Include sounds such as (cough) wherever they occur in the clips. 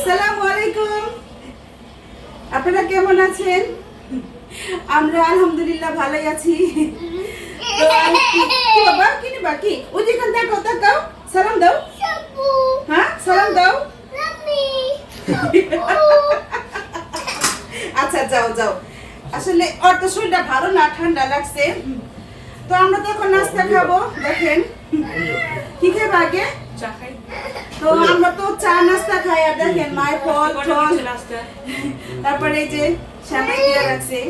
আসসালামু আলাইকুম। আপনারা কেমন আছেন? আমরা আলহামদুলিল্লাহ ভালোই আছি। তো আমি কি- কি বাবা কি নিবা কি? ওই যেখান দেখো তাকাও সালাম দাও। হ্যাঁ সালাম দাও। (laughs) আচ্ছা যাও যাও। আসলে ওর তো শরীরটা ভালো না ঠান্ডা লাগছে। তো আমরা তো এখন নাস্তা খাব দেখেন। কি খাইবা আগে? তো আমরা তো চা নাস্তা খাই আর দেখেন মায়ের ফল ফল। তারপরে এই যে শ্যামাই দিয়ে রাখছে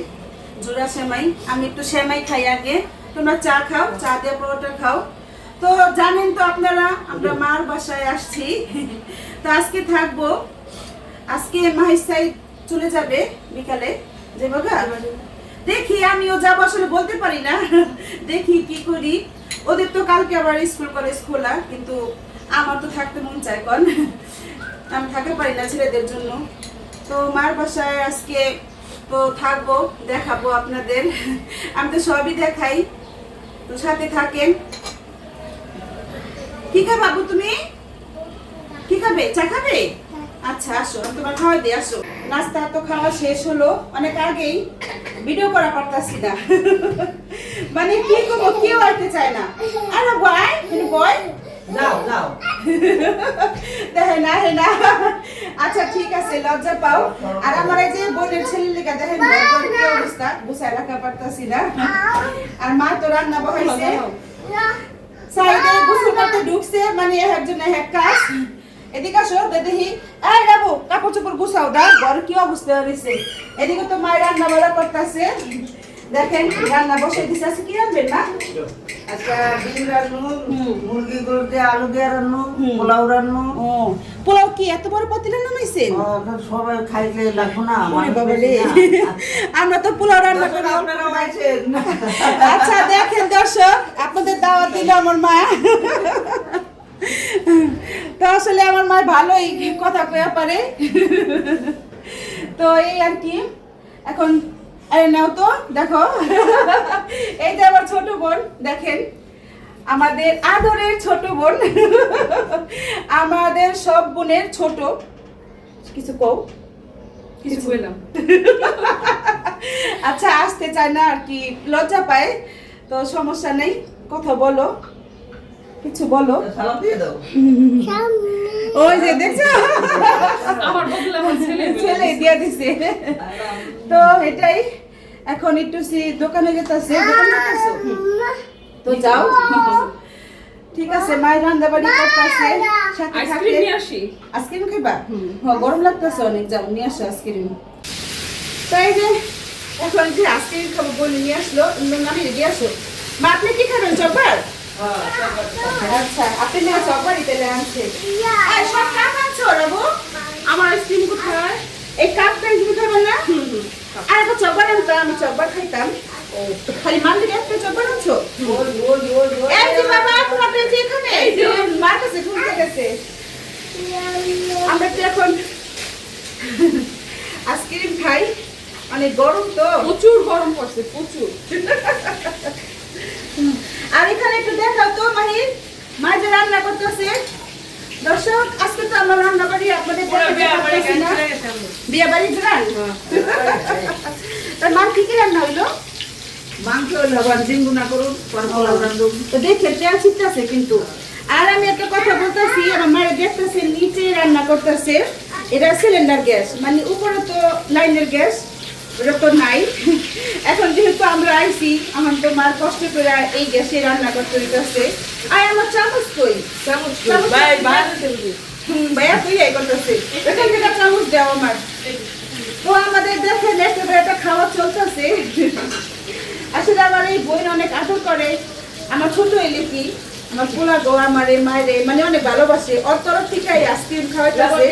জোড়া শ্যামাই আমি একটু শ্যামাই খাই আগে। তোমরা চা খাও চা দিয়ে পরোটা খাও। তো জানেন তো আপনারা আমরা মার বাসায় আসছি। তো আজকে থাকব। আজকে মাহিসাই চলে যাবে বিকালে। যে বাবা দেখি আমিও যাব আসলে বলতে পারি না। দেখি কি করি। ওদের তো কালকে আবার স্কুল কলেজ খোলা কিন্তু আমার তো থাকতে মন চায় কন আমি থাকতে পারি না ছেলেদের জন্য। তো মার বাসায় আজকে তো থাকব, দেখাবো আপনাদের। আমি তো সবই দেখাই। তো সাথে থাকেন। কি খাবে বাবু তুমি? কি খাবে? চা খাবে? আচ্ছা আসো, আমি তোমার খাওয়া দিয়ে আসো। নাস্তা তো খাওয়া শেষ হলো, অনেক আগেই। ভিডিও করা পারতাছি না। মানে কি করব, কেউ আইতে চায় না। আরে বয়, তুমি বয়? যাও যাও। দেখে না হে না আচ্ছা ঠিক আছে লজ্জা পাও। আর আমার এই যে বোনের ছেলে লেখা দেখেন বোনের কি অবস্থা? গুছায় রাখা পারতাছি না। আর মা তো রান্না বহাইছে। সাইডে গোসল করতে ঢুকছে মানে একজন এক কাজ। এদিকে আসো দে দেখি। এই রাবু কাপড় চোপড় গুছাও দা ঘর কি অবস্থা হয়েছে এদিকে তো মায়ের রান্না বাড়া করতেছে। দেখেন রান্না বসে দিছে। কি না আচ্ছা পোলাও কি এত বড় সবাই খাইতে লাগবো না। (laughs) আমরা তো পোলাও রান্না করি। আচ্ছা দেখেন দর্শক আপনাদের দাওয়াত দিল আমার মা। তো আসলে আমার মা ভালোই কথা কয়া পারে। তো এই আর কি এখন আরে নাও তো দেখো। বোন দেখেন আমাদের আদরের ছোট বোন আমাদের সব বোনের ছোট। কিছু কও? কিছু বললাম। (laughs) আচ্ছা আসতে চায় না আর কি লজ্জা পায় তো সমস্যা নেই কথা বলো। কিছু বলো। ওই যে দেখছ? আমার ছেলে। ছেলে দিয়ে দিছে। তো এটাই। এখন একটু সি দোকানে যেতেছে? তো যাও। ঠিক আছে মায়ের রান্না বাড়ি করতেছে। সাথে আইসক্রিম থাকে নিয়ে আসি। আইসক্রিম খাইবা? হ্যাঁ গরম লাগতেছে অনেক যাও নিয়ে আসো আইসক্রিম। তাই যে এখন যে আইসক্রিম খাব বলে নিয়ে আসলো নামি রেডি আসো মা আপনি কি খাবেন চপার আচ্ছা আপনি না চপারই তাহলে আনছে। সব কাপ আনছো রাবু? আমার আইসক্রিম কোথায়? এই কাপ পেন্সিল খাবেন না? চপার আনতাম আমি চপার খাইতাম। খালি মালিক একটা। এই যে বাবা তোমার পেন্সিল এখানে। মার কাছে খুলতে গেছে আমরা তো এখন আইসক্রিম খাই। অনেক গরম তো। প্রচুর গরম পড়ছে প্রচুর। আর এখানে একটু দেখাও তো মাহির মা যে রান্না করতেছে। দর্শক আজকে তো আমরা রান্না করি আপনাদের বিয়ে গ্রান তার মা কি কি রান্না হইল? মাংস হইল ডিম গুনা করুন পর পোলাও রান্নু তো দেখে তেল ছিটতেছে কিন্তু। আর আমি একটা কথা বলতেছি আমার দেখতেছে নিচে রান্না করতেছে। এটা সিলিন্ডার গ্যাস মানে উপরে তো লাইনের গ্যাস ওটা তো নাই। এখন যেহেতু আমরা আইছি আমার তো মার কষ্ট করে এই গ্যাসে রান্না করতে হইতেছে। আর আমার চামচ কই? চামচ ভাইয়া তুই করতেছে। এখান থেকে চামচ দেও আমার তো আমাদের দেখেন একটা করে একটা খাওয়া চলতেছে। আসলে আমার এই বোন অনেক আদর করে। আমার ছোট এলে কি আমার পোলা গো আমার মায়েরে মানে অনেক ভালোবাসে। ওর তরফ থেকে আইসক্রিম খাওয়াইতেছে।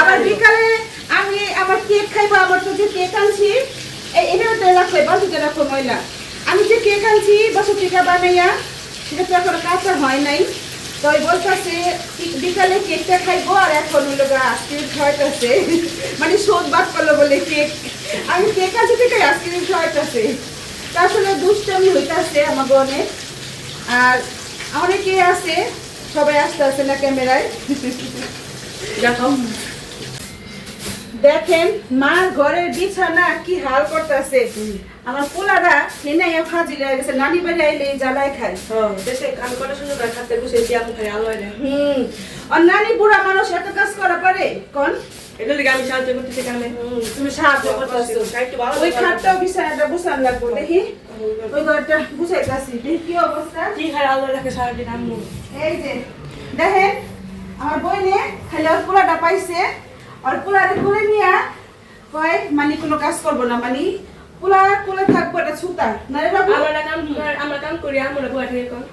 আবার বিকালে আমি আমার কেক খাইবো আমার তো যে কেক আনছি এই এটা তো রাখলে বাসুতে রাখো ময়লা। আমি যে কেক আনছি বাসু টিকা বানাইয়া সেটা তো এখন কাঁচা হয় নাই। তো ওই বলতেছে বিকালে কেকটা খাইবো আর এখন হলো আইসক্রিম খাওয়াইতেছে। মানে শোধ বাদ করল বলে কেক আমি কে কাছে থেকে আইসক্রিম খাওয়াইতেছি? তা আসলে দুষ্টামি হইতেছে আমাকে অনেক। আর অনেকে আছে সবাই আসতে আছে না ক্যামেরায়। দেখো। দেখেন মার ঘরের বিছানা কি হাল করতেছে। আমার পোলারা হেনে ফাজিল হয়ে গেছে নানি বাড়ি আইলে জ্বালায় খায়। দেশে আমি কটা সুন্দর করে খাতে বসে দিয়ে আমি খাই আলো এনে হুম। আর নানি বুড়া মানুষ এত কাজ করা পারে কোন? এটা লিগে আমি সাহায্য করতেছি কামে তুমি সাহায্য করতেছো। একটু ভালো ওই খাটটাও বিছানাটা গুছান লাগবো দেখি। ওই ঘরটা গুছাইতাছি দেখি কি অবস্থা। কি খাই আলো রাখে সারাদিন আম্মু। এই যে দেখেন আমার বইনে খালি ওর পোলাটা পাইছে। আর পোলারে কোলে নিয়ে কয় মানে কোনো কাজ করব না মানে পোলা কোলে থাকব এটা ছুতা। না রে বাবু? আমরা কাম আমরা কাম করি আমরা বুয়া থেকে কম।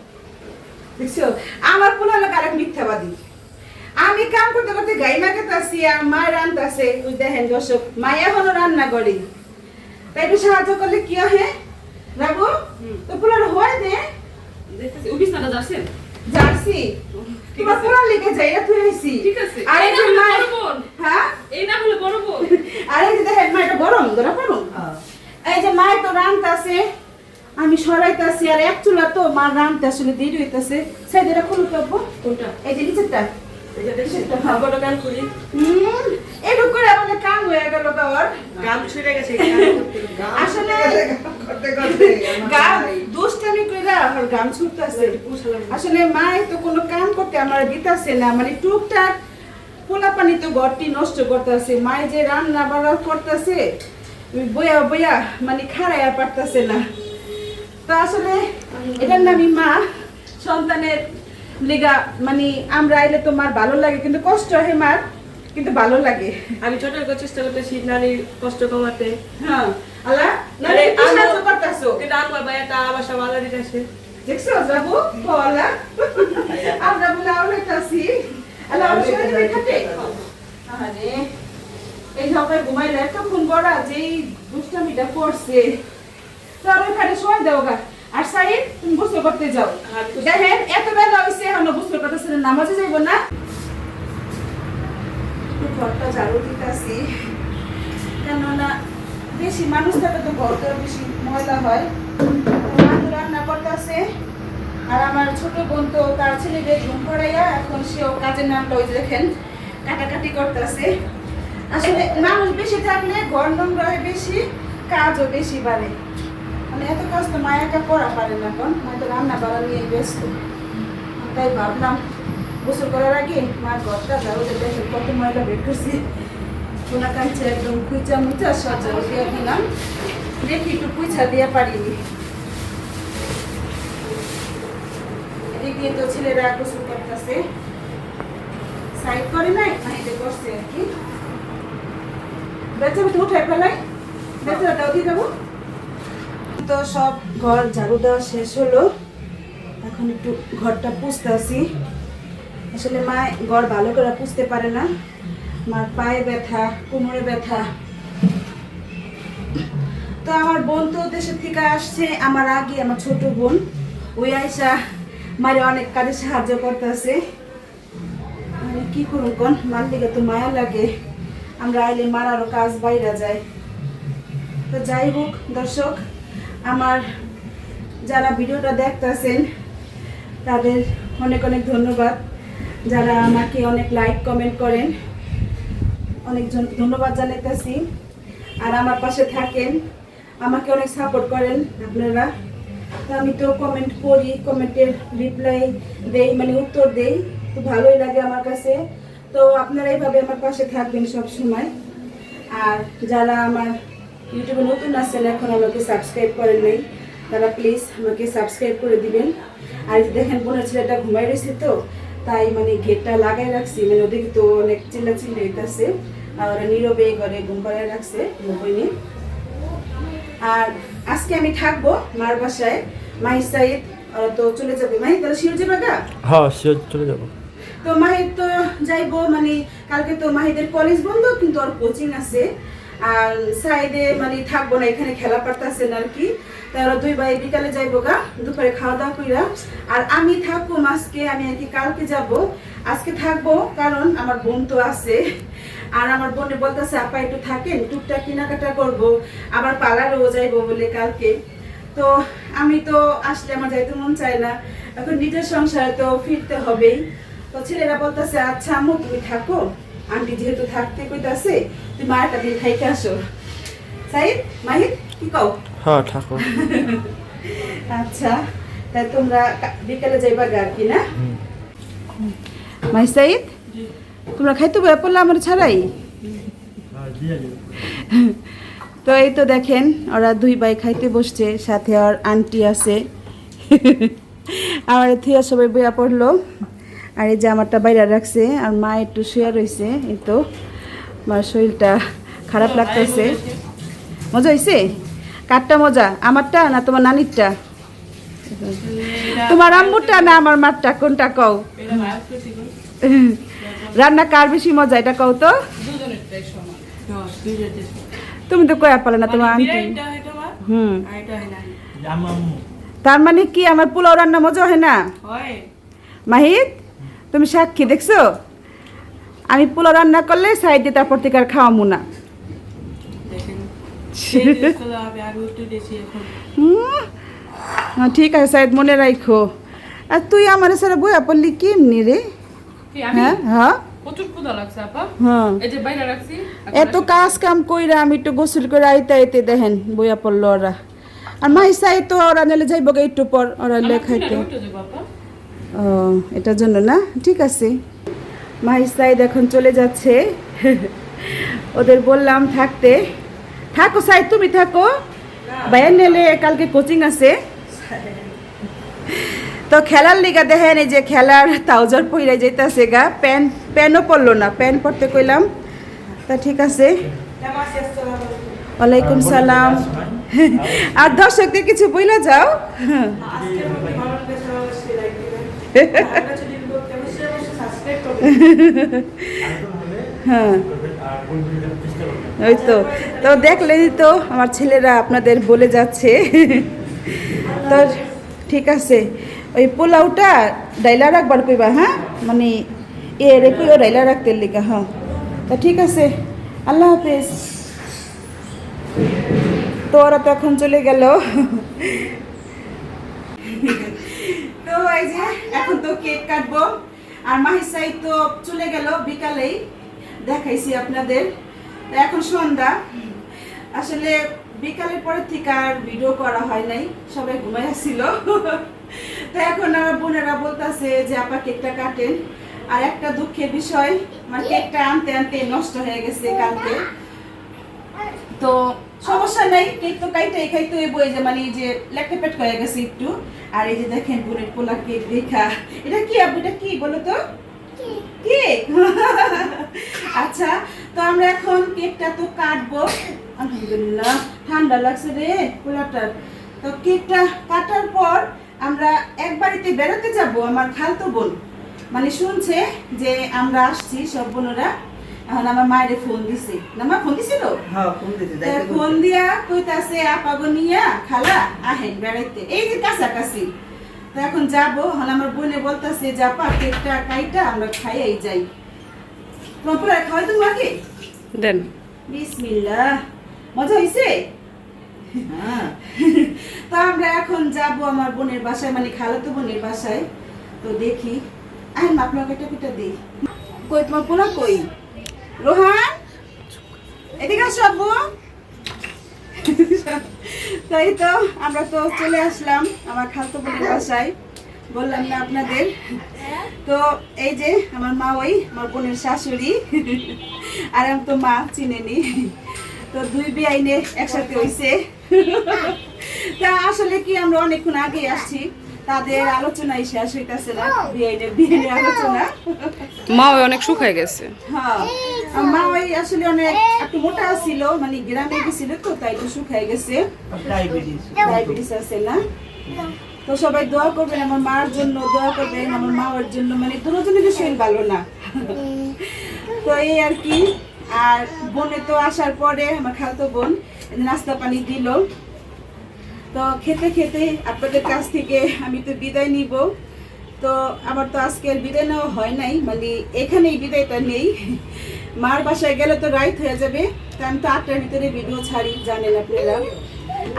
দেখছ? আমার পোলা লোক আরেক মিথ্যাবাদী। আমি কাম করতে করতে গাই মাখাতাছি আর মা রান্তাছে ওই দেখেন দর্শক মা এখনও রান্না করে তাই একটু সাহায্য করলে কি হয়? রাবু তো পোলার হয় দে দেখতেছি অফিস না যাচ্ছেন জার্সি ঠিক তোমার আছে। পোলা লিখে যাইয়া তুই আইছি। ঠিক আছে। আর যে না মা হলে বড় বোন। হ্যাঁ? এই না হলে বড় বোন। আর যে দেখেন মা এটা গরম ধরা পারুন এই যে মা তো রান্তাছে আমি সরাইতাছি আর এক চুলা তো মা রান্তে আসলে দেরি হইতাছে। সেই যেটা খুলু তো কোনটা? এই যে নিচেরটা। আসলে করতে করতে আমার গাম ভাই। দুষ্টামি কইরা আর গাম ছুটতাছে আসলে মা তো কোনো কাম করতে আমার দিতাছে না মানে টুকটাক পোলা পানি তো ঘরটি নষ্ট করতেছে। মাই যে রান্না বাড়া করতেছে বইয়া বইয়া মানে খাড়াইয়া পারতাছে না। তো আসলে এটার নামই মা। সন্তানের লিগা মানে আমরা আইলে তো মার ভালো লাগে কিন্তু কষ্ট হয় মার কিন্তু ভালো লাগে। আমি ছোট করে চেষ্টা করতেছি নানির কষ্ট কমাতে। হ্যাঁ। আল্লাহ না আরে, কি সাহায্য আলো- করতাছো? কিন্তু আমার ভাই একটা আবার সব আলাদা দিতেছে দেখছ যাব বলা। আমরা বলে আউলাইতাছি আল্লাহ আমার শরীরে দেখাতে আরে এই সবাই ঘুমাইলে এতক্ষণ বড়া যেই দুষ্টামিটা করছে তার ওইখানে সময় দাও গা। আর সাইড তুমি গোসল করতে যাও। দেখেন এত বেলা হয়েছে এখনও গোসল করতেছে নামাজে যাইব না। ঘরটা ঝাড়ু দিতেছি। কেননা বেশি মানুষ থাকলে তো ঘরটা বেশি ময়লা হয়। রান্না করতেছে। আর আমার ছোট বোন তো তার ছেলেদের ঘুম পড়াইয়া এখন সেও কাজের নামটা ওই দেখেন কাটাকাটি করতেছে। আসলে মানুষ বেশি থাকলে নোংরা হয় বেশি, কাজও বেশি বাড়ে। মানে এত কাজ তো মা করা পারে না এখন তো রান্না বাড়া নিয়ে ব্যস্ত। তাই ভাবলাম, গোসল করার আগে মার ঘরটা ঝাড়ু দিয়ে দেখেন কত ময়লা বের করছি। সোনা কাঁচে একদম কুচা মুচা সাজা দিয়ে দিলাম। দেখি একটু পুছা দিয়ে পারিনি। এদিকে তো ছেলেরা গোসল করতেছে। সাইড করে নাই মাহিতে করছে আর কি। বেচা বেচা উঠাই ফেলাই। বেচাটাও দিয়ে দেবো তো সব ঘর ঝাড়ু দেওয়া শেষ হলো। এখন একটু ঘরটা পুষতে আসি। আসলে মা ঘর ভালো করে পুষতে পারে না। মার পায়ে ব্যথা, কোমরে ব্যথা। তো আমার বোন তো দেশের থেকে আসছে, আমার আগে, আমার ছোট বোন। ওই আয়সা মারে অনেক কাজে সাহায্য করতেছে। কি করুন কোন? মার দিকে তো মায়া লাগে। আমরা আইলে মারারও কাজ বাইরা যায়। তো যাই হোক, দর্শক, আমার যারা ভিডিওটা দেখতেছেন, তাদের অনেক অনেক ধন্যবাদ। যারা আমাকে অনেক লাইক কমেন্ট করেন অনেক ধন্যবাদ জানাইতেছি। আর আমার পাশে থাকেন, আমাকে অনেক সাপোর্ট করেন আপনারা। তো আমি তো কমেন্ট করি কমেন্টের রিপ্লাই দেই মানে উত্তর দেই। তো ভালোই লাগে আমার কাছে। তো আপনারা এইভাবে আমার পাশে থাকবেন সব সময়। আর যারা আমার ইউটিউবে নতুন আসছেন এখন আমাকে সাবস্ক্রাইব করেন নাই তারা প্লিজ আমাকে সাবস্ক্রাইব করে দিবেন। আর দেখেন বোনের ছেলেটা ঘুমাই রয়েছে তো তাই মানে গেটটা লাগাই রাখছি। মানে ওদিকে তো অনেক চিল্লা চিল্লি হইতেছে আর ওরা নীরবে ঘরে ঘুম করাই রাখছে মোবাইল নিয়ে আর আজকে আমি থাকব মার বাসায়। মাহি সাইদ তো চলে যাবে। মাহি তাহলে শিওর যাবে গা হ্যাঁ শিওর চলে যাব। তো মাহির তো যাইবো মানে কালকে তো মাহিদের কলেজ বন্ধ, কিন্তু ওর কোচিং আছে। আর সাইডে মানে থাকব না, এখানে খেলা পারতেছে না আর কি। তারা দুই ভাই বিকালে যাইবো গা, দুপুরে খাওয়া দাওয়া কইরা। আর আমি থাকব আজকে, আমি আর কি কালকে যাব। আজকে থাকব কারণ আমার বোন তো আছে। আর আমার বোনে বলতেছে, আপা একটু থাকেন, টুকটাক কেনাকাটা করব। আবার পার্লারেও যাইবো বলে কালকে। তো আমি তো আসলে আমার যাইতে মন চায় না। এখন নিজের সংসারে তো ফিরতে হবেই। তো ছেলেরা বলতেছে আচ্ছা আম্মু তুমি থাকো। আন্টি যেহেতু থাকতে কইতাছে তুমি মা একটা দিন খাইতে আসো। সাইদ মাহিদ কি কও? হ্যাঁ ঠাকুর (laughs) আচ্ছা তাই তোমরা বিকেলে যাইবা গা কি না? মাই সাইদ তোমরা খাইতে বয়ে পড়লে আমার ছাড়াই? (laughs) তো এই তো দেখেন ওরা দুই ভাই খাইতে বসছে সাথে আর আন্টি আছে। (laughs) আমার থিয়া সবাই বইয়া পড়ল। আর এই যে আমারটা বাইরে রাখছে আর মা একটু শুয়ে রয়েছে এই তো। আমার শরীরটা খারাপ লাগতেছে। মজা হয়েছে কারটা মজা? আমারটা না তোমার নানিরটা? তোমার আম্মুরটা না আমার মারটা? কোনটা কও? রান্না কার বেশি মজা এটা কও তো? তুমি তো কয়া পালে না তোমার আন্টি। হুম। তার মানে কি আমার পোলাও রান্না মজা হয় না? মাহিদ তুমি সাক্ষী দেখছ? আমি পোলাও রান্না করলে সাইডে তারপর থেকে আর খাওয়ামু না। ঠিক আছে সাইড মনে রাখো আর তুই আমার সারা বইয়া পড়লি কেমনি রে? হ্যাঁ হ্যাঁ। হ্যাঁ। এত কাজ কাম কইরা আমি একটু গোসল করে আইতে আইতে দেখেন বইয়া পড়ল ওরা। আর মাহিসাই তো ওরা নেলে যাইব একটু পর ওরা লেখাইতে ও, এটার জন্য না? ঠিক আছে। মাহিসাইদ এখন চলে যাচ্ছে। ওদের বললাম থাকতে। থাকো সাই তুমি থাকো। বাইরে নেলে কালকে কোচিং আছে। তো খেলার লিগা দেখেন, এই যে খেলার তাউজার পইরা যাইতাছে গা। প্যান, প্যানও পরলো না, প্যান পরতে কইলাম। তা ঠিক আছে। ওয়ালাইকুম সালাম। আর দর্শকদের কিছু বইলা যাও। (laughs) হ্যাঁ। ওই তো তো দেখলেই তো আমার ছেলেরা আপনাদের বলে যাচ্ছে। তো ঠিক আছে। ওই পোলাওটা ডাইলা রাখবার কইবা হ্যাঁ? মানে এ রে কইও ডাইলা রাখতে লিখা হ্যাঁ। তা ঠিক আছে। আল্লাহ হাফেজ। তো ওরা তো এখন চলে গেল। (laughs) তো এই যে, এখন তো কেক কাটবো। আর মাহিসাই তো চলে গেল বিকালেই। দেখাইছি আপনাদের। এখন সন্ধ্যা। আসলে বিকালের পরের থেকে আর ভিডিও করা হয় নাই, সবাই ঘুমাই আসছিল। তো এখন আমার বোনেরা বলতেছে যে, আপা, কেকটা কাটেন। আর একটা দুঃখের বিষয়, আমার কেকটা আনতে আনতে নষ্ট হয়ে গেছে কালকে। নাই কেক তো কাইটাই খাইতে এই যে মানে এই যে লেখা পেট হয়ে গেছে একটু। আর এই যে দেখেন বোনের পোলা কেক দেখা। এটা কি আপু এটা কি বলো তো? কেক। (laughs) আচ্ছা তো আমরা এখন কেকটা তো কাটবো। আলহামদুলিল্লাহ ঠান্ডা লাগছে রে পোলাটার। তো কেকটা কাটার পর আমরা এক বাড়িতে বেরোতে যাব আমার খালতো বোন। মানে শুনছে যে আমরা আসছি সব বোনেরা। এখন আমার মায়ের ফোন দিছে। না মা ফোন দিছিল? হ্যাঁ ফোন তা ফোন দিয়া কইতাছে আপাগো নিয়া খালা আহেন বেড়াইতে। এই যে কাছাকাছি। তো এখন যাব এখন আমার বোনে বলতাছে যে আপা কেকটা কাইটা আমরা খাইয়াই যাই। তোমার পুরো খাওয়াই তুমি আগে? দেন। বিসমিল্লাহ। মজা হইছে? হ্যাঁ। তো আমরা এখন যাব আমার বোনের বাসায় মানে খালাতো বোনের বাসায়। তো দেখি। আহেন মা আপনাকে একটা পিঠা দিই। কই তোমার পোলা কই? রোহান, এদিকে আসো আব্বু। তাই তো আমরা তো চলে আসলাম আমার খালতো বোনের বাসায়। বললাম না আপনাদের। তো এই যে আমার মা ওই আমার বোনের শাশুড়ি। আর আমি তো মা চিনেনি। তো দুই বেআইনে একসাথে হইছে। তা আসলে কি আমরা অনেকক্ষণ আগে আসছি। তাদের আলোচনাই শেষ হইতাছে না বেআইনের বিয়ে আলোচনা। মা ওই অনেক শুকায় গেছে। হ্যাঁ মা ওই আসলে অনেক একটু মোটা ছিল মানে গ্রামে গেছিল তো তাই একটু শুকাই গেছে। ডায়াবেটিস। ডায়াবেটিস আছে না? তো সবাই দোয়া করবেন আমার মার জন্য দোয়া করবেন আমার মার জন্য মানে দুজনের শরীর ভালো না। তো এই আর কি আর বোনে তো আসার পরে আমার খালতো বোন নাস্তা পানি দিল। তো খেতে খেতে আপনাদের কাছ থেকে আমি তো বিদায় নিব। তো আমার তো আজকের বিদায় নেওয়া হয় নাই মানে এখানেই বিদায়টা নেই। মার বাসায় গেলে তো রাইত হয়ে যাবে আমি তো আটটার ভিতরে ভিডিও ছাড়ি, জানেন আপনারা।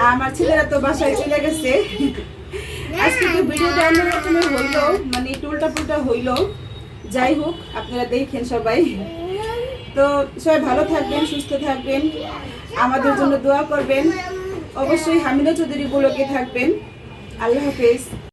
আর আমার ছেলেরা তো বাসায় চলে গেছে। আজকে তো ভিডিওটা অন্যরকমের হইল মানে টুলটা পুল্টা হইল। যাই হোক, আপনারা দেখেন সবাই। তো সবাই ভালো থাকবেন, সুস্থ থাকবেন। আমাদের জন্য দোয়া করবেন। অবশ্যই হামিদা চৌধুরী ব্লগে থাকবেন। আল্লাহ হাফেজ।